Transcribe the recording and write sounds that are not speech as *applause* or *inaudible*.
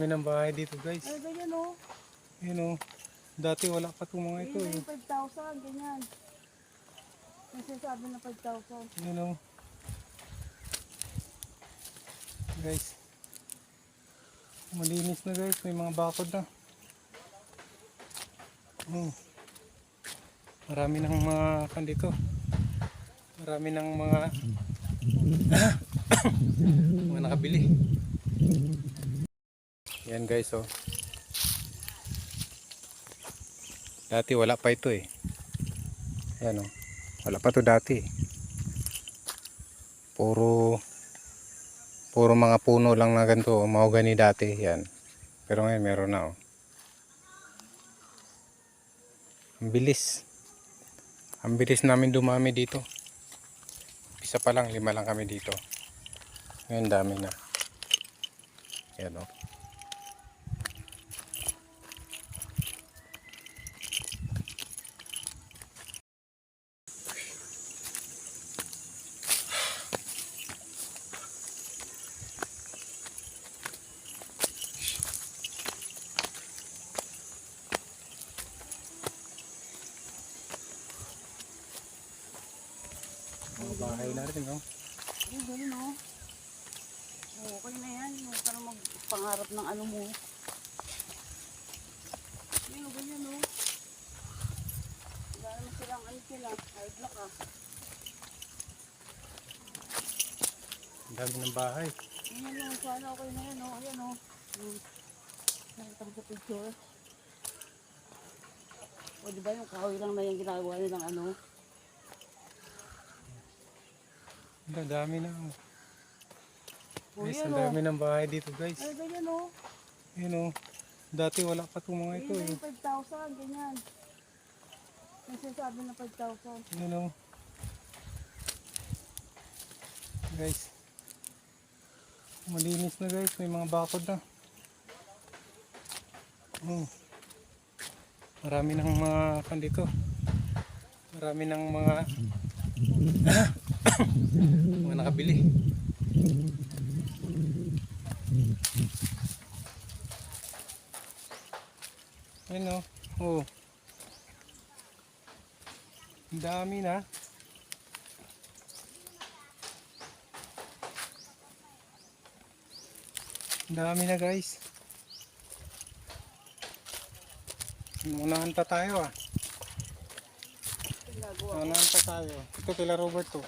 dami ng bahay dito guys. Ay, ganyan o. Yun o. Dati wala pa itong mga ito Yun eh. yung 5,000, ganyan. Yung sinasabi na 5,000. Yun o. Guys. Malinis na guys. May mga bakod na. Oh. Marami ng mga kan dito. Marami ng mga *coughs* mga nakabili. Guys oh. Dati wala pa ito eh. Yan oh. Wala pa to dati. Puro puro mga puno lang na ganito, mahogany dati, yan. Pero ngayon meron na oh. Ang bilis. Ang bilis namin dumami dito. Isa pa lang, lima lang kami dito. Ngayon dami na. Yan oh. Bahay na rin, oh. Ay, ganyan o. Oh, okay na yan. Huwag ka na magpangarap ng ano mo. Yun o, ganyan o. Wala naman silang ano sila. High block ah. Ang dami ng bahay. Yan yung sana okay na yan o. Ayan o. Hmm. Nakita ko sa picture. O di ba yung kahoy lang na yung ginagawa nilang ano? Ang dami na. oh. O Guys, ang o. dami ng bahay dito, guys. Ay, ganyan o. Yun oh. Dati wala pa itong mga ito Yun eh. yung 5,000, ganyan. Yung sinasabi na 5,000. Yun oh. Guys. Malinis na guys. May mga bakod na. Oh. Marami ng mga kan dito. Marami ng mga mga nakabili. Ayun oh. Oh. Ang dami na. Ang dami na guys. Unahan pa tayo ah. Unahan pa tayo. Ito kila Roberto.